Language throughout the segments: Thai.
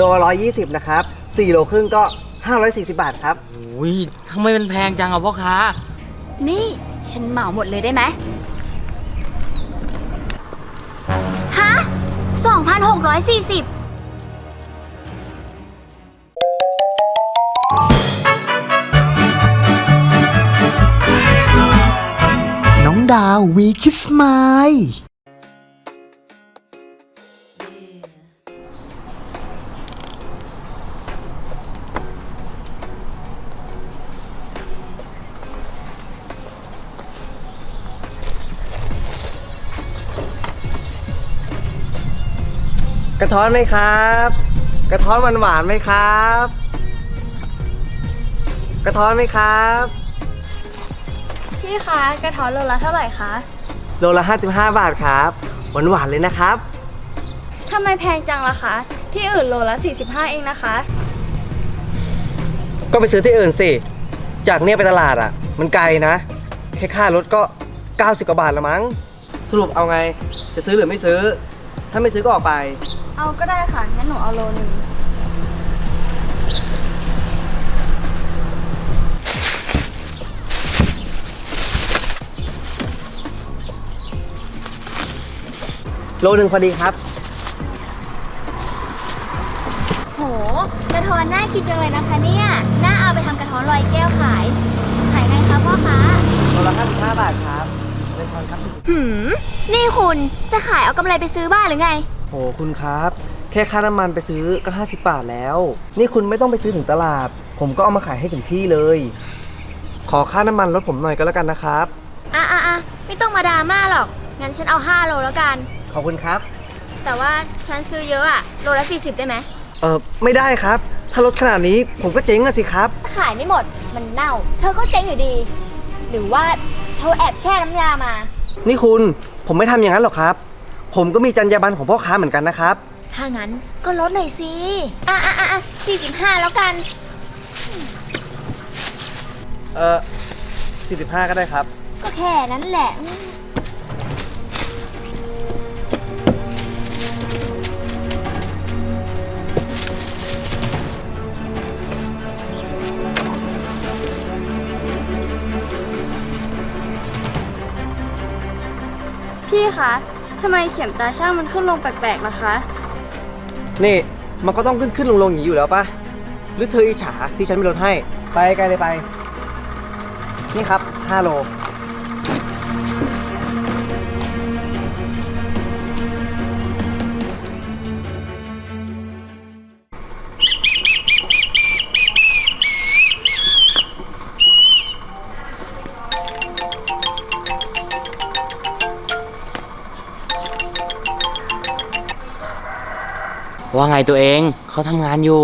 โลละร้อยยี่สิบนะครับสี่โลครึ่งก็ห้าร้อยสี่สิบบาทครับ อุ้ยทำไมมันแพงจังอะพ่อค้า นี่ฉันเหมาหมดเลยได้ไหมฮะ2,640 น้องดาววีคิสมา กระท้อนไหมครับ กระท้อนหวานหวานๆไหมครับ กระท้อนไหมครับ พี่คะกระท้อนโลละเท่าไหร่คะโลละ 55 บาทครับหวานหวานๆเลยนะครับทำไมแพงจังล่ะคะ ที่อื่นโลละ 45 เองนะคะ ก็ไปซื้อที่อื่นสิ จากเนี่ยไปตลาดอะ มันไกลนะแค่ค่ารถก็ 90 กว่าบาทละมั้ง สรุปเอาไง จะซื้อหรือไม่ซื้อ ถ้าไม่ซื้อก็ออกไป เอาก็ได้ค่ะ งั้นหนูเอาโลนึงโลหนึ่งพอดีครับ โห กระท้อนน่ากินจังเลยนะคะเนี่ย น่าเอาไปทำกระท้อนลอยแก้วขาย ขายไงคะพ่อคะ โลละ55บาทครับเป็นทอนครับ หืม นี่คุณจะขายเอากำไรไปซื้อบ้านหรือไง โหคุณครับ แค่ค่าน้ำมันไปซื้อก็ 50 บาทแล้ว นี่คุณไม่ต้องไปซื้อถึงตลาด ผมก็เอามาขายให้ถึงที่เลย ขอค่าน้ำมันรถผมหน่อยก็แล้วกันนะครับ อะอะอะไม่ต้องมาดราม่าหรอก งั้นฉันเอา 5 โลแล้วกัน ขอบคุณครับ แต่ว่าฉันซื้อเยอะอะโลละ 40 ได้ไหม เออไม่ได้ครับ ถ้ารถขนาดนี้ผมก็เจ๊งอะสิครับถ้าขายไม่หมด มันเน่า เธอก็เจ๊งอยู่ดี หรือว่าเธอแอบแช่น้ำยามา นี่คุณผมไม่ทำอย่างนั้นหรอกครับ ผมก็มีจรรยาบรรณของพ่อค้าเหมือนกันนะครับ ถ้างั้นก็ลดหน่อยสิ อะอะอะอะ45แล้วกัน เออ45 ก็ได้ครับ ก็แค่นั้นแหละอืมพี่คะ ทำไมเข็มตาช่างมันขึ้นลงแปลกๆนะคะ นี่มันก็ต้องขึ้นขึ้นลงลงอย่างนี้อยู่แล้วปะหรือเธออิจฉาที่ฉันไม่ลดให้ ไปไกลเลยไป นี่ครับ5โล ว่าไงตัวเองเขาทำงานอยู่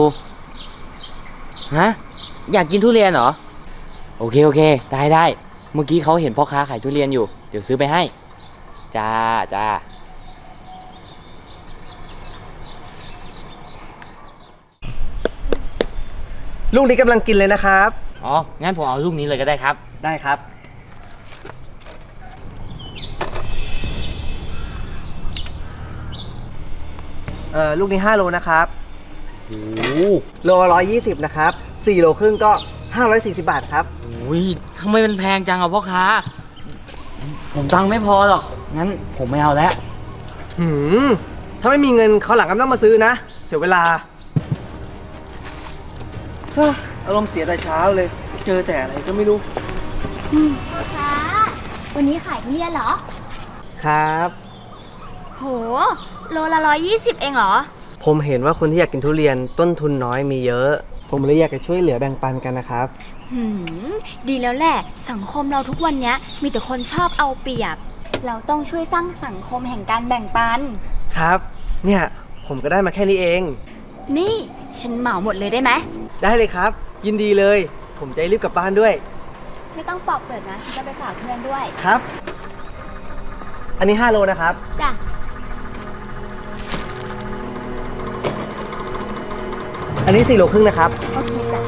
ฮะ อยากกินทุเรียนเหรอ โอเคโอเค ได้ได้ เมื่อกี้เขาเห็นพ่อค้าขายทุเรียนอยู่ เดี๋ยวซื้อไปให้ จ้าจ้าลูกนี้กำลังกินเลยนะครับ อ๋อ งั้นผมเอาลูกนี้เลยก็ได้ครับ ได้ครับ เอ่อลูกนี้ 5 โลนะครับโอ้โหโลร้อยยี่สิบนะครับ4โลครึ่งก็ 540 บาทครับ อุ้ยทำไมมันแพงจังอะพ่อค้า ผมตังค์ไม่พอหรอก งั้นผมไม่เอาแล้ว หืม ถ้าไม่มีเงินเขาวหลังก็ไม่ต้องมาซื้อนะ เสียเวลาเฮ้ยอารมณ์เสียแต่เช้าเลย เจอแต่อะไรก็ไม่รู้ พ่อค้าวันนี้ขายทุเรียนเหรอ ครับ โห โลละร้อยยี่สิบเองเหรอ ผมเห็นว่าคนที่อยากกินทุเรียนต้นทุนน้อยมีเยอะ ผมเลยอยากจะช่วยเหลือแบ่งปันกันนะครับ หืม ดีแล้วแหละ สังคมเราทุกวันเนี้ย มีแต่คนชอบเอาเปรียบ เราต้องช่วยสร้างสังคมแห่งการแบ่งปัน ครับ เนี่ยผมก็ได้มาแค่นี้เอง นี่ ฉันเหมาหมดเลยได้ไหม ได้เลยครับ ยินดีเลย ผมจะรีบกลับบ้านด้วย ไม่ต้องปอกเปลือกนะฉันจะไปฝากเพื่อนด้วย ครับ อันนี้ 5 โลนะครับ จ้ะ อันนี้สี่โลครึ่งนะครับ โอเคจ้ะ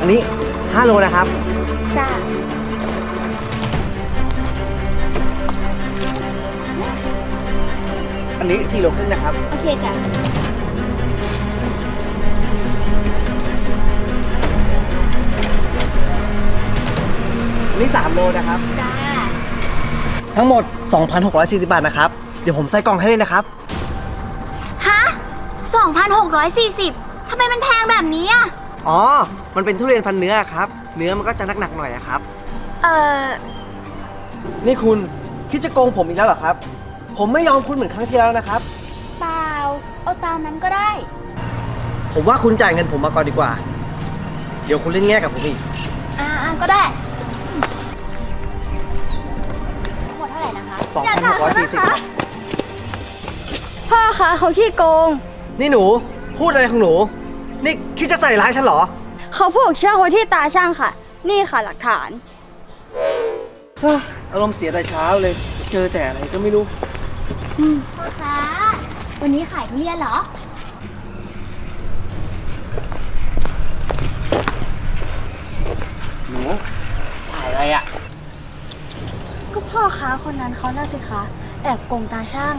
อันนี้ห้าโลนะครับ จ้ะ อันนี้สี่โลครึ่งนะครับ โอเคจ้ะ อันนี้สามโลนะครับ ทั้งหมด 2,640 บาทนะครับ เดี๋ยวผมใส่กล่องให้เลยนะครับ ฮะ 2,640ทำไมมันแพงแบบนี้อะ อ๋อ มันเป็นทุเรียนพันเนื้อครับ เนื้อมันก็จะหนักๆหน่อยอะครับ เอ่อนี่คุณคิดจะโกงผมอีกแล้วเหรอครับ ผมไม่ยอมคุณเหมือนครั้งที่แล้วนะครับ เปล่า เอาตามนั้นก็ได้ ผมว่าคุณจ่ายเงินผมมาก่อนดีกว่า เดี๋ยวคุณเล่นแง่กับผมอีก อ่าอ่าก็ได้ ท่าไหร่นะคะ 2,640พ่อคะเขาขี้โกง นี่หนู พูดอะไรของหนู นี่คิดจะใส่ร้ายฉันเหรอ เขาผูกเชือกไว้ที่ตาช่างค่ะ นี่ค่ะหลักฐาน เฮ้ยอารมณ์เสียแต่เช้าเลย เจอแต่อะไรก็ไม่รู้ พ่อคะวันนี้ขายทุเรียนเหรอ หนูถ่ายอะไรอะก็ พ่อค้าคนนั้นเขาน่าสิคะแอบโกงตาช่าง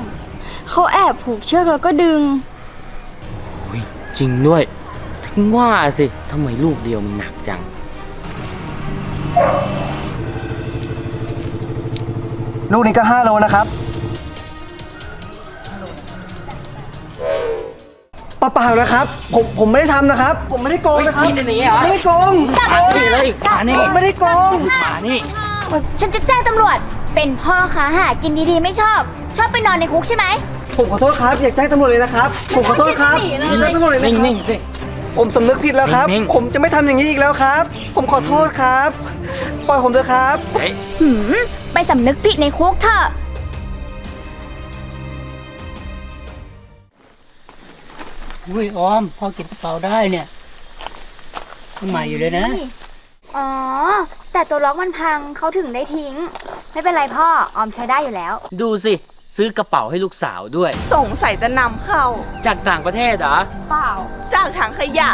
เขาแอบผูกเชือกแล้วก็ดึง อุ๊ยจริงด้วย ถึงว่าสิทำไมลูกเดียวมันหนักจัง ลูกนี้ก็ 5 โลนะครับเปล่าๆนะครับ ผมผมไม่ได้ทำนะครับ ผมไม่ได้โกงนะครับเฮ้ยคิดจะหนีเหรอ ไม่ได้โกง มานี่เลยมานี่ผมไม่ได้โกง มานี่ ฉันจะแจ้งตำรวจ เป็นพ่อค้าหากินดีๆไม่ชอบ ชอบไปนอนในคุกใช่ไหม ผมขอโทษครับ อยากแจ้งตำรวจเลยนะครับ ผมขอโทษครับไม่ต้องคิดจะหนีเลยอยากแจ้งตำรวจเลยนะนิ่ครับงๆสิ ผมสำนึกผิดแล้วครับ นิ่งๆ ผมจะไม่ทำอย่างนี้อีกแล้วครับ ผมขอโทษครับ ปล่อยผมเถอะครับ เฮ้ยหืม ไปสำนึกผิดในคุกเถอะ อุ้ยออมพ่อเก็บกระเป๋าได้เนี่ยเพิ่งใหม่อยู่เลยนะ อ๋อ แต่ตัวล็อกมันพังเขาถึงได้ทิ้ง ไม่เป็นไรพ่อ ออมใช้ได้อยู่แล้ว ดูสิ ซื้อกระเป๋าให้ลูกสาวด้วย สงสัยจะนำเข้า จากต่างประเทศเหรอ เปล่า จากถังขยะ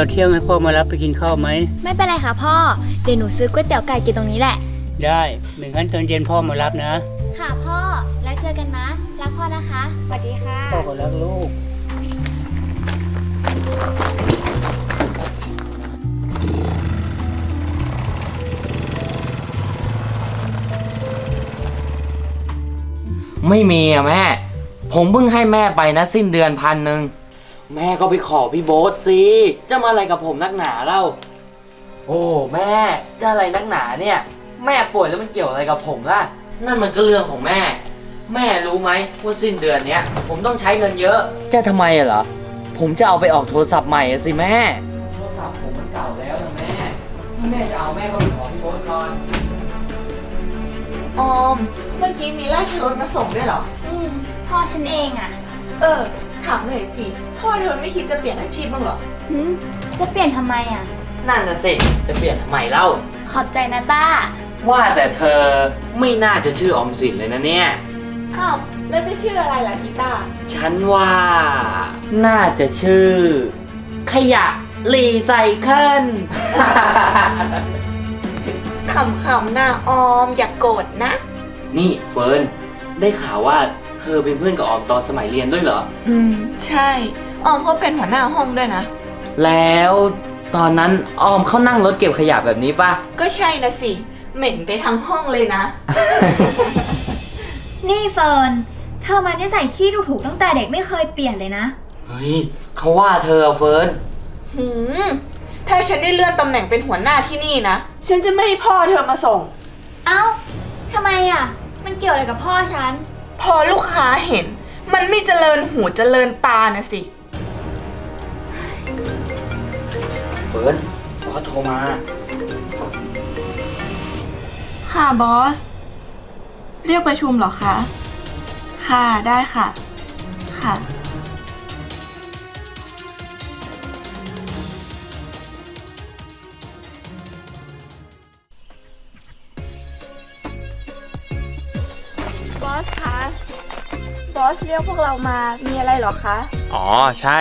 อนเที่ยงให้พ่อมารับไปกินข้าวไหม ไม่เป็นไรค่ะพ่อ เดี๋ยวหนูซื้อก๋วยเตี๋ยวไก่กินตรงนี้แหละ ได้ไม่งั้นตอนเย็นพ่อมารับนะ ค่ะพ่อ แล้วเจอกันนะ รักพ่อนะคะ สวัสดีค่ะ พ่อก็รักลูก ไม่มีอะแม่ ผมเพิ่งให้แม่ไปนะสิ้นเดือนพันหนึ่ง แม่ก็ไปขอพี่โบ๊ทสิจะมาอะไรกับผมนักหนาเล่า โอ้แม่จะอะไรนักหนาเนี่ย แม่ป่วยแล้วมันเกี่ยวอะไรกับผมล่ะ นั่นมันก็เรื่องของแม่ แม่รู้ไหมว่าสิ้นเดือนเนี้ยผมต้องใช้เงินเยอะ จะทำไมอะเหรอ ผมจะเอาไปออกโทรศัพท์ใหม่อะสิแม่ โทรศัพท์ผมมันเก่าแล้วนะแม่ถ้าแม่จะเอาแม่ก็ไปขอพี่โบ๊ทก่อน ออม เมื่อกี้มีราชรถมาส่งด้วยเหรอ อืมพ่อฉันเองอะเออ ถามหน่อยสิพ่อเธอไม่คิดจะเปลี่ยนอาชีพบ้างเหรอ หืมจะเปลี่ยนทำไมอะนั่นน่ะสิ จะเปลี่ยนทำไมเล่า ขอบใจนะต้า ว่าแต่เธอไม่น่าจะชื่อออมสินเลยนะเนี่ย อ้าว แล้วจะชื่ออะไรล่ะกีตาร์ฉันว่าน่าจะชื่อ ขยะรีไซเคิล ขำๆหน้าออมอย่ากโกรธนะ นี่เฟิร์นได้ข่าวว่าเธอเป็นเพื่อนกับออมตอนสมัยเรียนด้วยเหรอ อืม ใช่ ออมเขาเป็นหัวหน้าห้องด้วยนะ แล้วตอนนั้นออมเขานั่งรถเก็บขยะแบบนี้ป่ะ ก็ใช่นะสิ เหม็นไปทั้งห้องเลยนะ นี่เฟิร์น เธอมานิสัยขี้ดูถูกตั้งแต่เด็กไม่เคยเปลี่ยนเลยนะ เฮ้ยเขาว่าเธออะเฟิร์น หืม ถ้าฉันได้เลื่อนตำแหน่งเป็นหัวหน้าที่นี่นะ ฉันจะไม่ให้พ่อเธอมาส่ง เอ้าทำไมอะมันเกี่ยวอะไรกับพ่อฉัน พอลูกค้าเห็น มันไม่เจริญหูเจริญตานะสิ เฟิร์นเขาโทรมา ค่ะบอส เรียกประชุมเหรอคะ ค่ะได้ค่ะ ค่ะ บอสเรียกพวกเรามา มีอะไรเหรอคะ อ๋อใช่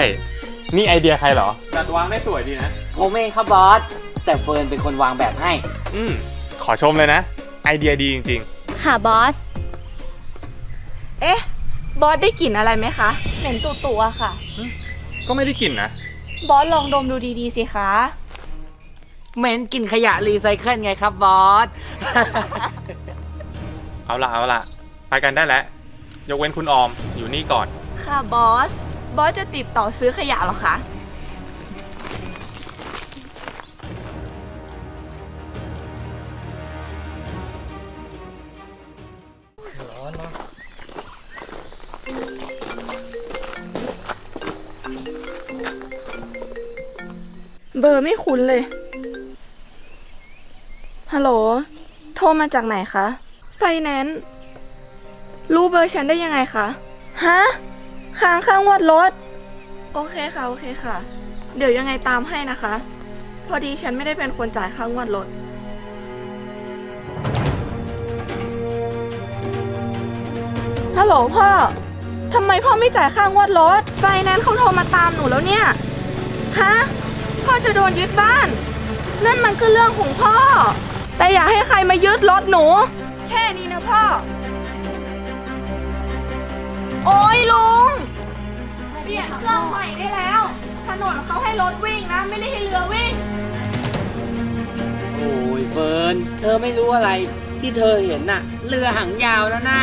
นี่ไอเดียใครเหรอ จัดวางได้สวยดีนะ ผมเองครับบอส แต่เฟิร์นเป็นคนวางแบบให้ อืม ขอชมเลยนะ ไอเดียดีจริง ค่ะบอส เอ๊ะ บอสได้กลิ่นอะไรไหมคะ เหม็นตุ่ๆอะค่ะ ๆ ก็ไม่ได้กลิ่นนะ บอสลองดมดูดีๆสิคะ เหม็นกินขยะรีไซเคิลไงครับบอส เอาละเอาละไปกันได้แล้ว ยกเว้นคุณออมอยู่นี่ก่อน ค่ะบอส บอสจะติดต่อซื้อขยะเหรอคะ เบอร์ไม่คุ้นเลย ฮัลโหล โทรมาจากไหนคะ ไฟแนนซ์ รู้เบอร์ฉันได้ยังไงคะ ฮะค้างค่างวดรถ โอเคค่ะ โอเคค่ะ เดี๋ยวยังไงตามให้นะคะ พอดีฉันไม่ได้เป็นคนจ่ายค่างวดรถ ฮัลโหลพ่อ ทำไมพ่อไม่จ่ายค่างวดรถ ไฟแนนซ์เขาโทรมาตามหนูแล้วเนี่ย ฮะ พ่อจะโดนยึดบ้าน นั่นมันคือเรื่องของพ่อ แต่อย่าให้ใครมายึดรถหนู แค่นี้นะพ่อ โอ้ยลุงเปลี่ยนเครื่องใหม่ได้แล้ว ถนนเขาให้รถวิ่งนะ ไม่ได้ให้เรือวิ่ง โอ้ยเฟิร์นเธอไม่รู้อะไรที่เธอเห็นน่ะ เรือหางยาวแล้วน่ะ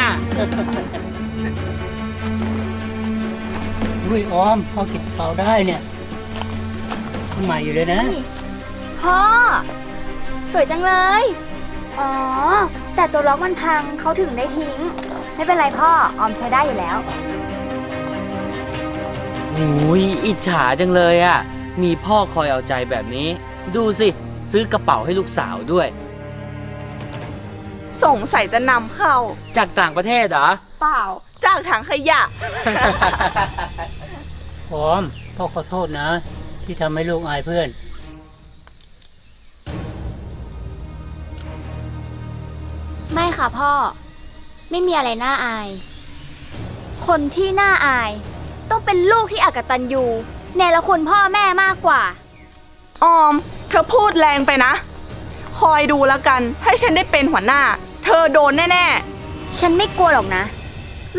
อุ้ยออมพ่อเก็บกระเป๋าได้เนี่ยยังใหม่อยู่เลยนะ พ่อ สวยจังเลย อ๋อ แต่ตัวล็อกมันพังเขาถึงได้ทิ้ง ไม่เป็นไรพ่อ ออมใช้ได้อยู่แล้วโอ้ยอิจฉาจังเลยอะ มีพ่อคอยเอาใจแบบนี้ ดูสิ ซื้อกระเป๋าให้ลูกสาวด้วย สงสัยจะนำเข้า จากต่างประเทศเหรอ เปล่า จากถังขยะออมพ่อขอโทษนะ ที่ทำให้ลูกอายเพื่อน ไม่ค่ะพ่อ ไม่มีอะไรน่าอาย คนที่น่าอาย ต้องเป็นลูกที่อกตันยูเนรคุณพ่อแม่มากกว่า ออม เธอพูดแรงไปนะ คอยดูแล้วกัน ถ้าฉันได้เป็นหัวหน้า เธอโดนแน่ฉันไม่กลัวหรอกนะ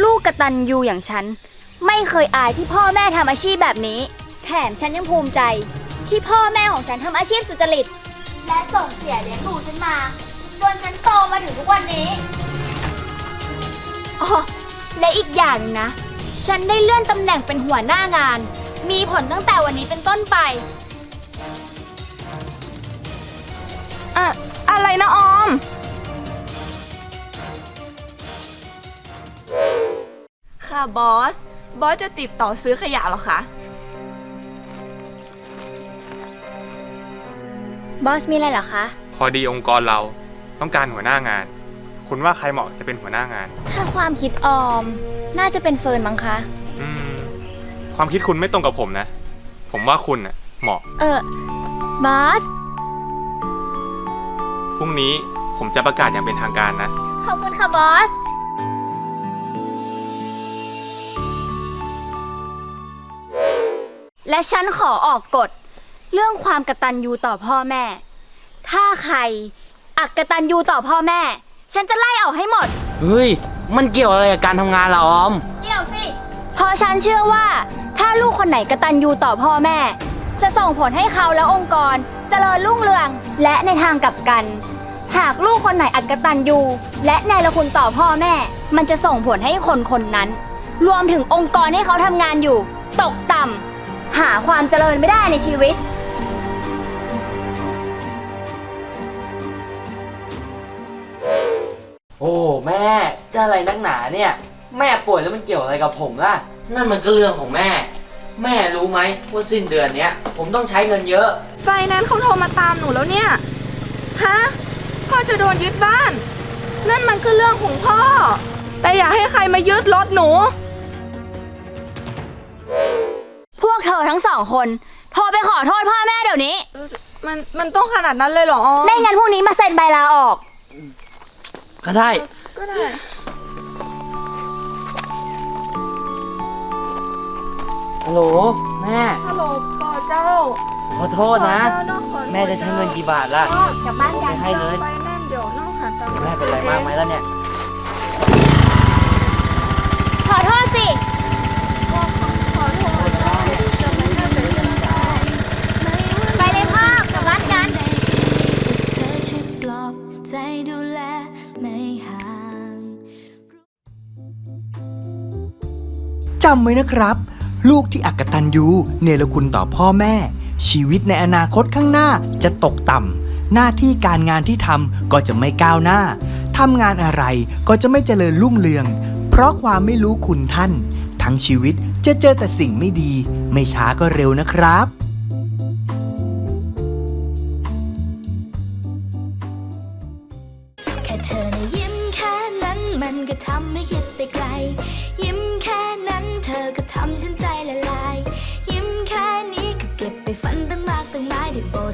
ลูกกตันยูอย่างฉัน ไม่เคยอายที่พ่อแม่ทำอาชีพแบบนี้ แถมฉันยังภูมิใจ ที่พ่อแม่ของฉันทำอาชีพสุจริต และส่งเสียเลี้ยงดูฉันมา จนฉันโตมาถึงทุกวันนี้ อ๋อและอีกอย่างหนึงนะ ฉันได้เลื่อนตำแหน่งเป็นหัวหน้างาน มีผลตั้งแต่วันนี้เป็นต้นไปๆอะอะไรนะออม ค่ะบอส บอสจะติดต่อซื้อขยะเหรอคะ บอสมีอะไรเหรอคะ พอดีองค์กรเราต้องการหัวหน้างาน คุณว่าใครเหมาะจะเป็นหัวหน้างาน ถ้าความคิดออม น่าจะเป็นเฟิร์นมั้งคะ อืม ความคิดคุณไม่ตรงกับผมนะ ผมว่าคุณน่ะเหมาะ เออบอสพรุ่งนี้ผมจะประกาศอย่างเป็นทางการนะ ขอบคุณค่ะบอส และฉันขอออกกฎ เรื่องความกตัญญูต่อพ่อแม่ ถ้าใครอักกตัญญูต่อพ่อแม่ ฉันจะไล่ออกให้หมด เฮ้ย มันเกี่ยวอะไรกับการทำงานล่ะออมเดี๋ยวสิ เพราะฉันเชื่อว่าถ้าลูกคนไหนกตัญญูต่อพ่อแม่ จะส่งผลให้เขาและองค์กรเจริญรุ่งเรืองและในทางกลับกัน หากลูกคนไหนอักตัญญูและในละคุณต่อพ่อแม่ มันจะส่งผลให้คนคนนั้น รวมถึงองค์กรที่เขาทำงานอยู่ ตกต่ำหาความเจริญไม่ได้ในชีวิต โอ้แม่จะอะไรนักหนาเนี่ย แม่ป่วยแล้วมันเกี่ยวอะไรกับผมล่ะ นั่นมันก็เรื่องของแม่ แม่รู้ไหมว่าสิ้นเดือนเนี้ยผมต้องใช้เงินเยอะ ไฟแนนซ์เขาโทรมาตามหนูแล้วเนี่ย ฮะ พ่อจะโดนยึดบ้าน นั่นมันคือเรื่องของพ่อ แต่อย่าให้ใครมายึดรถหนู พวกเธอทั้งสองคนโทรไปขอโทษพ่อแม่เดี๋ยวนี้ มัน มันต้องขนาดนั้นเลยเหรอออมไม่งั้นพรุ่งนี้มาเซ็นใบลาออก ก็ได้ ก็ได้ ฮัลโหลแม่ ฮัลโหลพ่อเจ้าขอโทษนะแม่จะใช้เงินกี่บาทล่ะจะบ้านกันให้เลย ไปแม่เดี๋ยวน้องหาตังแม่เป็นไรมากไหมล่ะเนี่ย จำไว้นะครับ ลูกที่อักตันยูเนรคุณต่อพ่อแม่ ชีวิตในอนาคตข้างหน้าจะตกต่ำหน้าที่การงานที่ทำก็จะไม่ก้าวหน้าทำงานอะไรก็จะไม่เจริญรุ่งเรือง เพราะความไม่รู้คุณท่าน ทั้งชีวิตจะเจอแต่สิ่งไม่ดี ไม่ช้าก็เร็วนะครับ